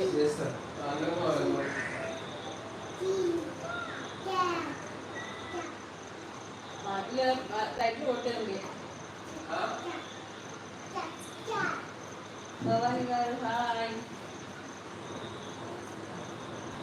Number pin చేయాలి చేస్తారు దానిలో వాళ్ళు ఆ, ఇలా లైట్లు కొట్టేయండి భవాని గారు హాయ్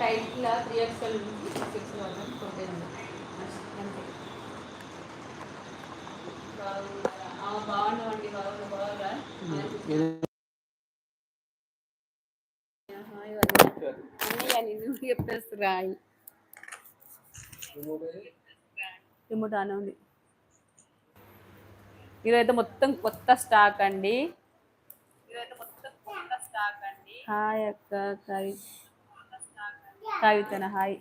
టైట్లా త్రీ ఎక్స్ఎల్ సిక్స్ వరకు కొట్టేయండి అంతే బాగున్నారా ఆ, బాగున్నామండి బాగున్నా బాగున్నా చెప్పేస్తురా రిమోట్ ఆన్ ఉంది ఇదైతే మొత్తం కొత్త స్టాక్ అండి. హాయ్ అక్క కవి. కవితన హాయ్.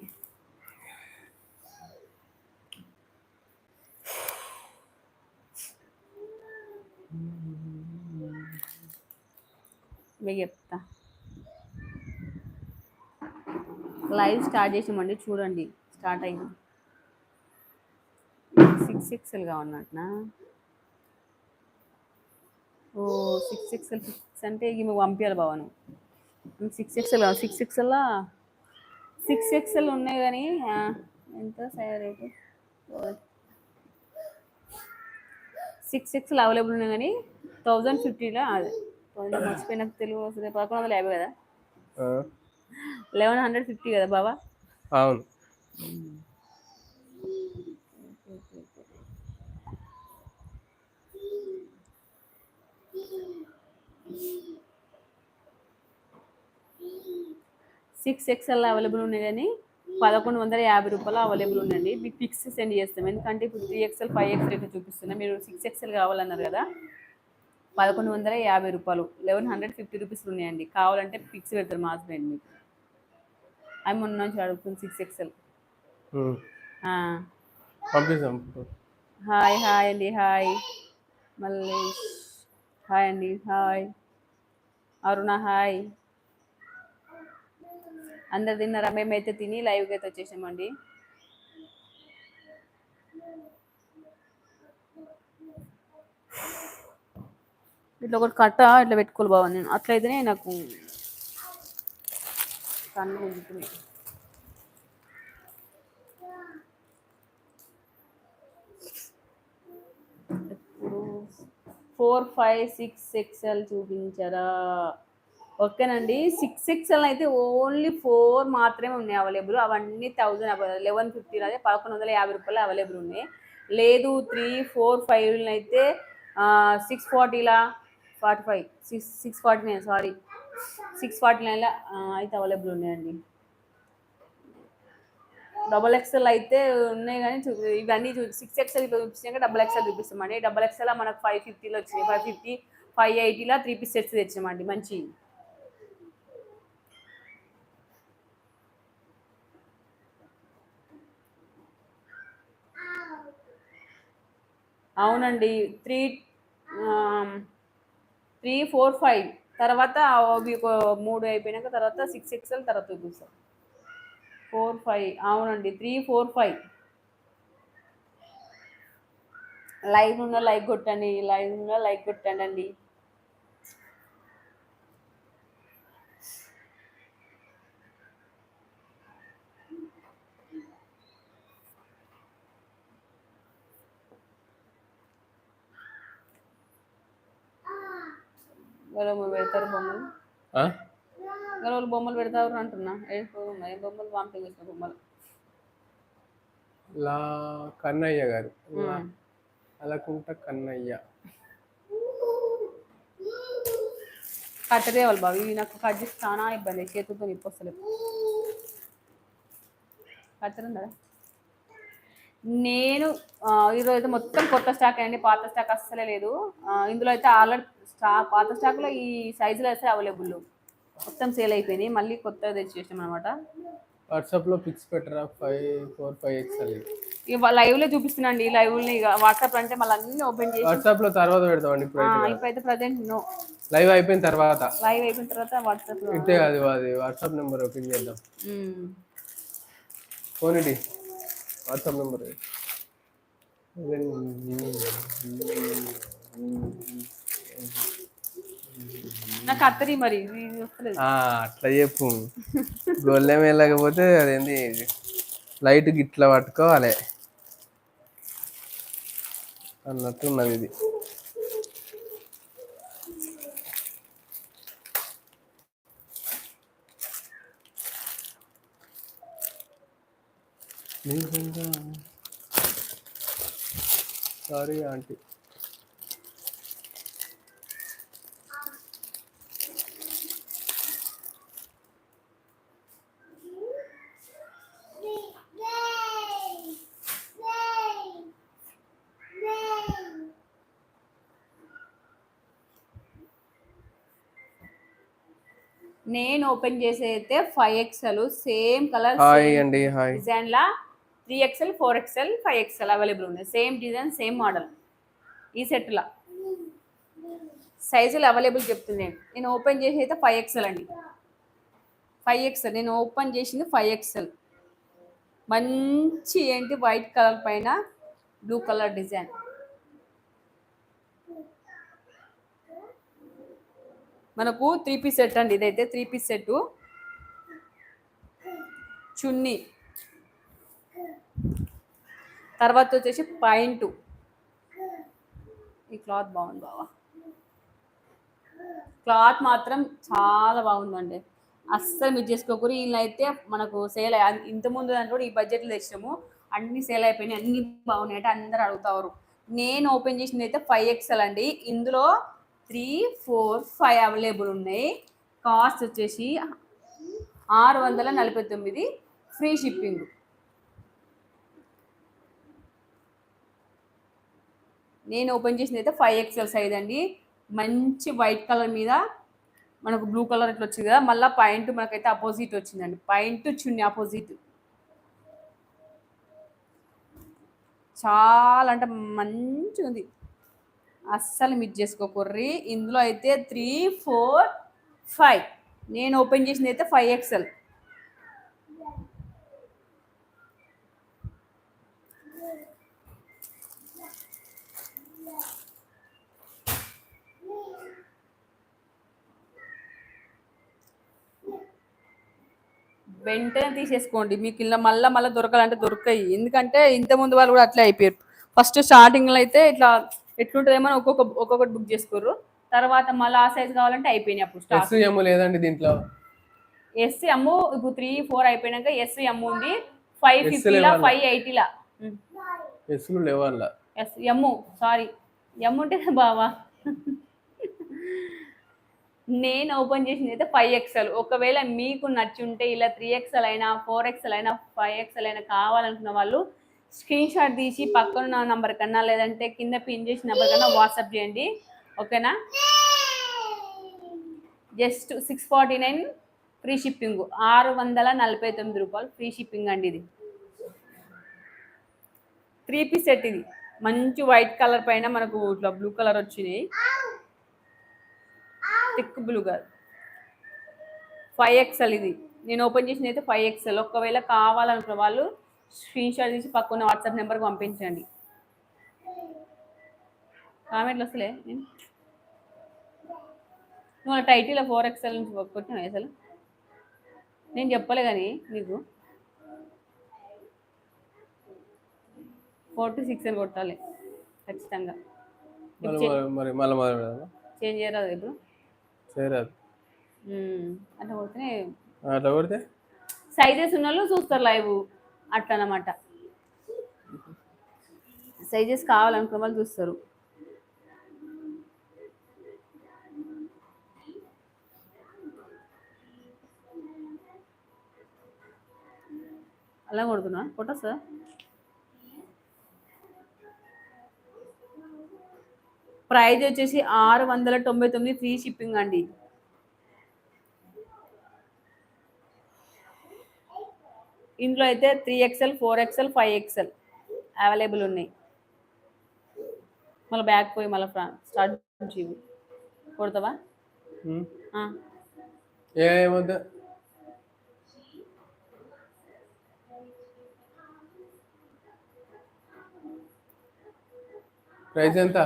మీకు చెప్తా. లైవ్ స్టార్ట్ చేసామండి చూడండి. స్టార్ట్ అయింది. సిక్స్ ఎక్స్ఎల్గా ఉన్నట్టునా? ఓ సిక్స్ ఎక్స్ఎల్ సిక్స్ అంటే ఇవి మీకు పంపించాలి భవను six XL six XL six XL ఉన్నాయి కానీ ఎంత sir rate? Six XL available ఉన్నాయి కానీ థౌజండ్ ఫిఫ్టీలో అదే. థౌజండ్ మర్చిపోయిన తెలుగు వస్తుంది పదకొండు వందల యాభై కదా? లెవెన్ హండ్రెడ్ ఫిఫ్టీ కదా బాబా అవును. సిక్స్ ఎక్స్ఎల్ అవైలబుల్ ఉన్నాయి కానీ పదకొండు వందల యాభై రూపాయలు అవైలబుల్ ఉందండి. మీకు పిక్స్ సెండ్ చేస్తాం. ఎందుకంటే ఇప్పుడు త్రీ ఎక్స్ఎల్ ఫైవ్ ఎక్స్ఎల్ అయితే చూపిస్తున్నా. మీరు సిక్స్ ఎక్స్ఎల్ కావాలన్నారు కదా? పదకొండు వందల యాభై రూపాయలు. లెవెన్ హండ్రెడ్ ఫిఫ్టీ రూపీస్ ఉన్నాయండి. కావాలంటే పిక్స్ పెడతారు మా హస్బెండ్ మీకు అవి మొన్న నుంచి అడుగుతుంది సిక్స్ ఎక్స్ఎల్ ఉమ్. పంపిస్తాం. హాయ్ హాయ్ అండి హాయ్ మళ్ళీ హాయ్ అండి హాయ్ అరుణ హాయ్ అందరు తిన్నారా? మేమైతే తిని లైవ్కి అయితే వచ్చేసామండి ఇట్లా ఒకటి కట్ట ఇట్లా పెట్టుకోవాలి బాగుంది నేను. అట్లయితేనే నాకు కన్ను గుంజుతున్నాయి ఇప్పుడు ఫోర్ ఫైవ్ సిక్స్ ఎక్స్ఎల్ చూపించరా? ఓకేనండి. సిక్స్ ఎక్స్ఎల్ అయితే ఓన్లీ ఫోర్ మాత్రమే ఉన్నాయి అవైలబుల్. అవన్నీ థౌజండ్ లెవెన్ ఫిఫ్టీ అదే పదకొండు వందల యాభై రూపాయలు అవైలబుల్ ఉన్నాయి. లేదు త్రీ ఫోర్ ఫైవ్ అయితే six ఫార్టీలా? Forty five six six forty nine sorry. Six forty నైన్లో అయితే అవైలబుల్ ఉన్నాయండి. డబల్ ఎక్స్ఎల్ అయితే ఉన్నాయి కానీ చూ ఇవన్నీ చూ సిక్స్ ఎక్స్ఎల్ ఇప్పుడు చూపించాక డబల్ ఎక్స్ఎల్ చూపిస్తామండి. డబల్ ఎక్స్ఎల్ మనకు ఫైవ్ ఫిఫ్టీలో వచ్చినాయి. ఫైవ్ ఫిఫ్టీ ఫైవ్ ఎయిటీలో త్రీ పీస్ సెట్స్ తెచ్చామండి మంచి. అవునండి త్రీ త్రీ ఫోర్ ఫైవ్ తర్వాత అవి ఒక మూడు అయిపోయినాక తర్వాత సిక్స్ ఎక్స్ఎల్ తర్వాత చూపిస్తాం. ఫోర్ ఫైవ్ అవునండి. త్రీ ఫోర్ ఫైవ్ లైవ్ ఉన్న లైక్ కొట్టండి. లైవ్ ఉన్న లైక్ కొట్టండి అండి ఎవరో పెడతారు బొమ్మలు? ఎవరు బొమ్మలు పెడతారు అంటున్నా. ఏ బొమ్మ- ఏ బొమ్మలు పంపించిన బొమ్మలు? లా కన్నయ్య గారు. అలకుంట కన్నయ్య. వాళ్ళు బాబు. ఇవి నాకు కట్ చేసి చాలా ఇబ్బంది. చేతులతో నిప్పు వస్తలేదు. కట్టరుందా నేను ఈరోజు మొత్తం కొత్త స్టాక్ అండి పాత స్టాక్ అస్సలే లేదు. ఇందులో అయితే ఆల్రెడీ స్టాక్ పాత స్టాక్లో ఈ సైజులో అయితే అవైలబుల్. మొత్తం సేల్ అయిపోయినాయి మళ్ళీ కొత్తగా తెచ్చేసాం అనమాట వాట్సాప్లో పిక్స్ పెట్టరా? ఫైవ్ ఫోర్ ఫైవ్ ఎక్స్ఎల్ ఇక లైవ్లో చూపిస్తున్నాండి లైవ్లో ఇక వాట్సాప్ అంటే మళ్ళీ అన్ని ఓపెన్ చేసి. వాట్సాప్లో తర్వాత పెడతామండి ఇప్పుడు అయితే ప్రజెంట్ నో. లైవ్ అయిపోయిన తర్వాత. లైవ్ అయిపోయిన తర్వాత వాట్సాప్లో. ఇంతే అది అది వాట్సాప్ నెంబర్ ఓపెన్ చేద్దాం. ఫోన్ ఇటీ వాట్సాప్ నెంబర్ నాకు కత్తరి మరి అట్లా చెప్పు. గొల్లెం వెళ్ళకపోతే అదేంది? లైట్ గిట్ల పట్టుకోవాలి. అన్నట్టు ఉన్నది ఇది. నిజంగా సారీ ఆంటీ. నేను ఓపెన్ చేసి అయితే five XL same colour hi అండి హాయ్ డిజైన్ లా. Three XL four XL five XL available ఉన్నాయి. సేమ్ డిజైన్ సేమ్ మోడల్ ఈ సెట్లో సైజులు అవైలబుల్ చెప్తున్నాను నేను ఓపెన్ చేసి అయితే ఫైవ్ ఎక్స్ఎల్ అండి. ఫైవ్ ఎక్స్ఎల్ నేను ఓపెన్ చేసింది ఫైవ్ ఎక్స్ఎల్ మంచి ఏంటి? వైట్ కలర్ పైన బ్లూ కలర్ డిజైన్ మనకు త్రీ పీస్ సెట్ అండి. ఇదైతే త్రీ పీస్ సెట్ చున్నీ. తర్వాత వచ్చేసి పాయింట్ ఈ క్లాత్ బాగుంది బావా. క్లాత్ మాత్రం చాలా బాగుందండి. అస్సలు మీరు చేసుకోకూరి వీళ్ళైతే అయితే మనకు సేల్ ఇంత ముందు దాంట్లో ఈ బడ్జెట్లో తెచ్చినాము. అన్ని సేల్ అయిపోయినాయి అన్ని బాగున్నాయి అంటే అందరు అడుగుతారు. నేను ఓపెన్ చేసింది అయితే ఫైవ్ ఎక్స్ఎల్ అండి. ఇందులో త్రీ ఫోర్ ఫైవ్ అవైలబుల్ ఉన్నాయి. కాస్ట్ వచ్చేసి ఆరు వందల నలభై తొమ్మిది ఫ్రీ షిప్పింగ్. నేను ఓపెన్ చేసింది అయితే ఫైవ్ ఎక్స్ఎల్ సైజ్ అండి. మంచి వైట్ కలర్ మీద మనకు బ్లూ కలర్ ఇట్లా వచ్చింది కదా మళ్ళీ పాయింట్ మనకైతే అపోజిట్ వచ్చిందండి. పాయింట్ చున్ని అపోజిట్ చాలా అంటే మంచిగా ఉంది. అస్సలు మిస్ చేసుకోకర్రి. ఇందులో అయితే త్రీ ఫోర్ ఫైవ్ నేను ఓపెన్ చేసింది అయితే ఫైవ్ ఎక్స్ఎల్ వెంటనే తీసేసుకోండి. మీకు ఇలా మళ్ళీ మళ్ళీ దొరకాలంటే దొరకాయి. ఎందుకంటే ఇంత ముందు వాళ్ళు కూడా అట్లే అయిపోయారు. ఫస్ట్ స్టార్టింగ్లో అయితే ఇట్లా ఎట్లుంటుందేమో ఒక్కొక్క ఒక్కొక్కటి బుక్ చేసుకోరు. తర్వాత మళ్ళీ ఆ సైజ్ కావాలంటే అయిపోయినాయి అప్పుడు స్టాక్. లేదండి దీంట్లో? ఎస్ ఎమ్ ఇప్పుడు త్రీ ఫోర్ అయిపోయినాక ఎస్ ఎమ్ ఉంది. ఫైవ్ ఫిఫ్టీలా? ఫైవ్ ఎయిటీలా. ఎస్లు లేవాల ఎస్ సారీ. ఎమ్ ఉంటే బావా. నేను ఓపెన్ చేసింది అయితే ఫైవ్ ఎక్స్ఎల్ ఒకవేళ మీకు నచ్చి ఉంటే ఇలా త్రీ ఎక్స్ఎల్ అయినా ఫోర్ ఎక్స్ఎల్ అయినా ఫైవ్ ఎక్స్ఎల్ అయినా కావాలనుకున్న వాళ్ళు స్క్రీన్ షాట్ తీసి పక్కన ఉన్న నంబర్ కన్నా లేదంటే కింద పిన్ చేసిన నెంబర్ కన్నా వాట్సాప్ చేయండి. ఓకేనా? Just six forty nine free shipping ఆరు వందల నలభై తొమ్మిది రూపాయలు ఫ్రీ షిప్పింగ్ అండి ఇది. త్రీ పీస్ సెట్ ఇది. మంచి వైట్ కలర్ పైన మనకు ఇట్లా బ్లూ కలర్ వచ్చినాయి. Thick blue colour five XL ఇది. నేను ఓపెన్ చేసిన అయితే ఫైవ్ ఎక్స్ఎల్ ఒకవేళ కావాలనుకున్న వాళ్ళు స్క్రీన్ షాట్ తీసి పక్కన వాట్సాప్ నెంబర్కి పంపించండి. కామెంట్లు వస్తలే? నేను నువ్వు టైటిల్ ఫోర్ ఎక్స్ఎల్ నుంచి కొట్టినావు అసలు? నేను చెప్పలే కానీ నీకు. ఫోర్ టు సిక్స్ అని కొట్టాలి. ఖచ్చితంగా. చేంజ్ చేయరాదు ఇప్పుడు. చేయరాదు. అట్లా కొడితేనే అట్లా కొడితే? సైజెస్ ఉన్న వాళ్ళు చూస్తారు లైవ్ అట్లా అన్నమాట సైజెస్ కావాలనుకున్న వాళ్ళు చూస్తారు. అలా కొడుతున్నా కొట్టా సార్ ప్రైజ్ వచ్చేసి ఆరు వందల తొంభై తొమ్మిది ఫ్రీ షిప్పింగ్ అండి. ఇందులో అయితే three XL four XL five XL available ఉన్నాయి. మళ్ళీ బ్యాక్ పోయి మళ్ళీ స్టార్ట్. కొడతావా. ఏమొద్దు ప్రైస్ ఎంత?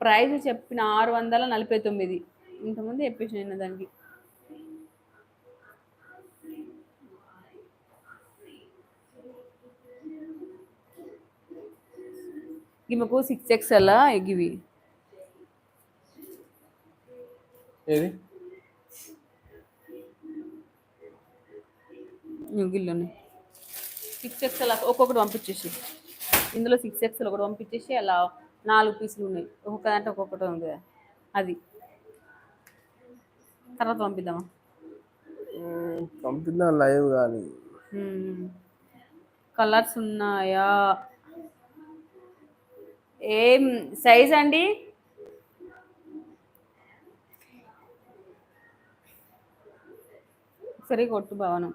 ప్రైస్ చెప్పిన ఆరు వందల నలభై తొమ్మిది. ఇంతకుముందు చెప్పేసి నేను దానికి. ఈమెకు సిక్స్ ఎక్స్ అలా ఇవి. ఏది? గిల్లోనే సిక్స్ ఎక్స్ అలా ఒక్కొక్కటి పంపించేసి ఇందులో సిక్స్ ఎక్స్ ఒకటి పంపించేసి అలా నాలుగు పీసులు ఉన్నాయి. ఒక్కొక్క దాంట్లో ఒక్కొక్కటి ఉంది కదా. అది. తర్వాత పంపిద్దామా? పంపిద్దాం లైవ్ కానీ. కలర్స్ ఉన్నాయా? ఏం సైజ్ అండి? సరే కొట్టు భవనం.